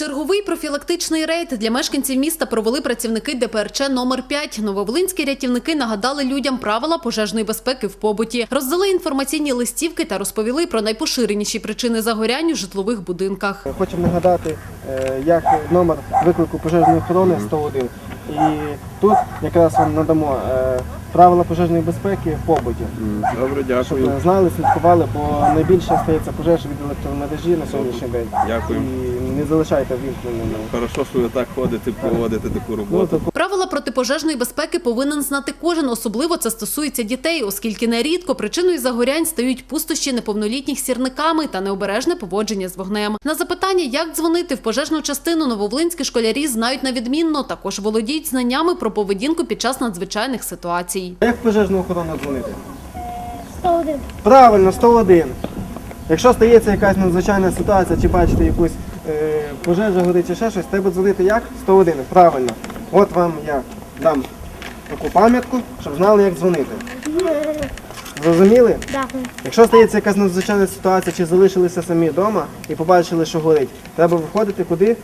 Черговий профілактичний рейд для мешканців міста провели працівники ДПРЧ номер 5 Нововолинські рятівники нагадали людям правила пожежної безпеки в побуті, роздали інформаційні листівки та розповіли про найпоширеніші причини загорянь у житлових будинках. Хочемо нагадати, е, як номер виклику пожежної охорони 101. І тут якраз вам надамо е, правила пожежної безпеки в побуті, Добре, дякую. Щоб знали, слідкували, бо найбільше стається пожеж від електромережі на сьогоднішній день. Дякую. І не залишайте вімкненими. Хорошо, що ви так ходите, проводите таку Ну, роботу. Ну, протипожежної безпеки повинен знати кожен, особливо це стосується дітей, оскільки нерідко причиною загорянь стають пустощі неповнолітніх сірниками та необережне поводження з вогнем. На запитання, як дзвонити в пожежну частину, нововолинські школярі знають на відмінно, також володіють знаннями про поведінку під час надзвичайних ситуацій. як пожежну охорону дзвонити? 101. Правильно, 101. Якщо стається якась надзвичайна ситуація, чи бачите якусь е, пожежа горить чи ще щось, треба дзвонити як? 101. Правильно. От вам я дам таку пам'ятку, щоб знали, як дзвонити. Зрозуміли? Так. Якщо стається якась надзвичайна ситуація, чи залишилися самі вдома і побачили, що горить, треба виходити куди?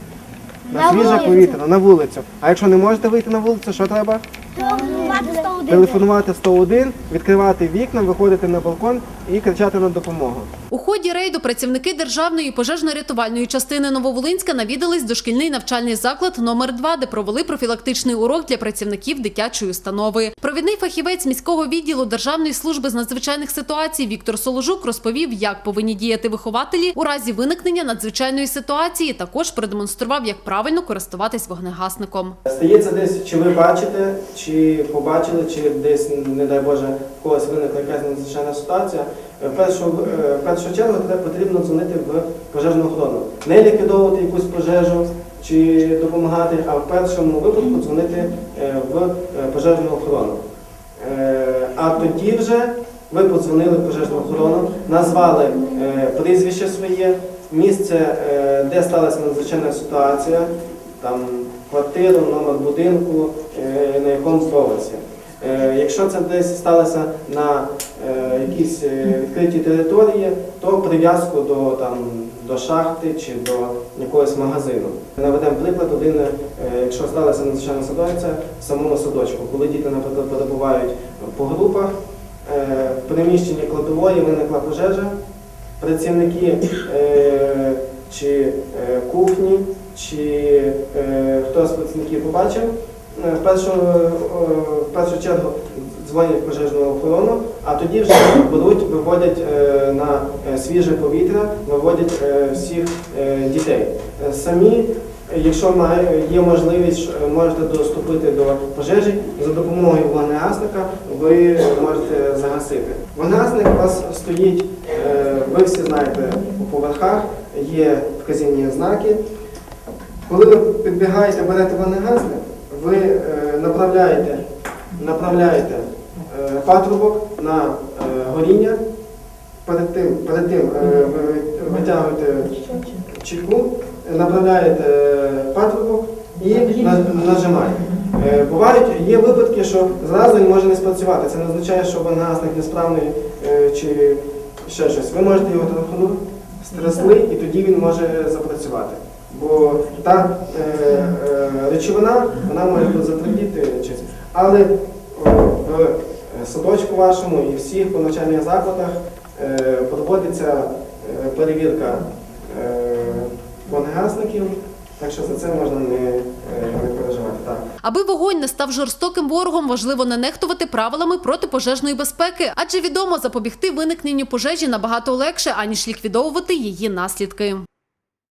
На, На свіже вулицю. повітря, на вулицю. А якщо не можете вийти на вулицю, що треба? Телефонувати 101. Телефонувати 101, відкривати вікна, виходити на балкон і кричати на допомогу. У ході рейду працівники державної пожежно-рятувальної частини Нововолинська навідались дошкільний навчальний заклад номер 2 де провели профілактичний урок для працівників дитячої установи. Провідний фахівець міського відділу Державної служби з надзвичайних ситуацій Віктор Соложук розповів, як повинні діяти вихователі у разі виникнення надзвичайної ситуації. Також продемонстрував, як правильно користуватись вогнегасником. Стається десь, чи ви бачите, чи побачили, чи десь, не дай Боже, в когось виникла якась надзвичайна ситуація. В першу, е, в першу чергу треба потрібно дзвонити в пожежну охорону. Не ліквідовувати якусь пожежу чи допомагати, а в першому випадку дзвонити е, в е, пожежну охорону. Е, А тоді вже ви подзвонили в пожежну охорону, назвали е, прізвище своє, місце, е, де сталася надзвичайна ситуація, там квартиру, номер будинку, е, на якому поверсі. Е, Якщо це десь сталося на е, якійсь відкритій території, то прив'язку до, до шахти чи до якогось магазину. Наведемо приклад, один, якщо сталася надзвичайна ситуація в самому садочку, коли діти, наприклад, перебувають по групах, в приміщенні кладової виникла пожежа, працівники чи кухні, чи е, хто з працівників побачив, е, в першу, е, в першу чергу дзвонять пожежну охорону, а тоді вже беруть, виводять на свіже повітря, виводять всіх дітей. Самі, якщо є можливість, можете доступити до пожежі, за допомогою вогнегасника ви можете загасити. Вогнегасник у вас стоїть, ви всі знаєте, у поверхах, є вказівні знаки. Коли ви підбігаєте, берете вогнегасник, ви е, направляєте, направляєте е, патрубок на е, горіння. Перед тим, перед тим ви витягуєте чеку, направляєте патрубок і нажимаєте. Бувають, є випадки, що зразу він може не спрацювати. Це не означає, що вогнегасник несправний чи ще щось. Ви можете його телефону стресли, і тоді він може запрацювати. Бо та е, е, речовина вона може затвердіти чи але е, в е, садочку вашому і всіх по навчальних закладах е, проводиться е, перевірка е, вогнегасників, так що за це можна не, не переживати. Так. Аби вогонь не став жорстоким ворогом, важливо не нехтувати правилами протипожежної безпеки, адже відомо запобігти виникненню пожежі набагато легше, аніж ліквідовувати її наслідки.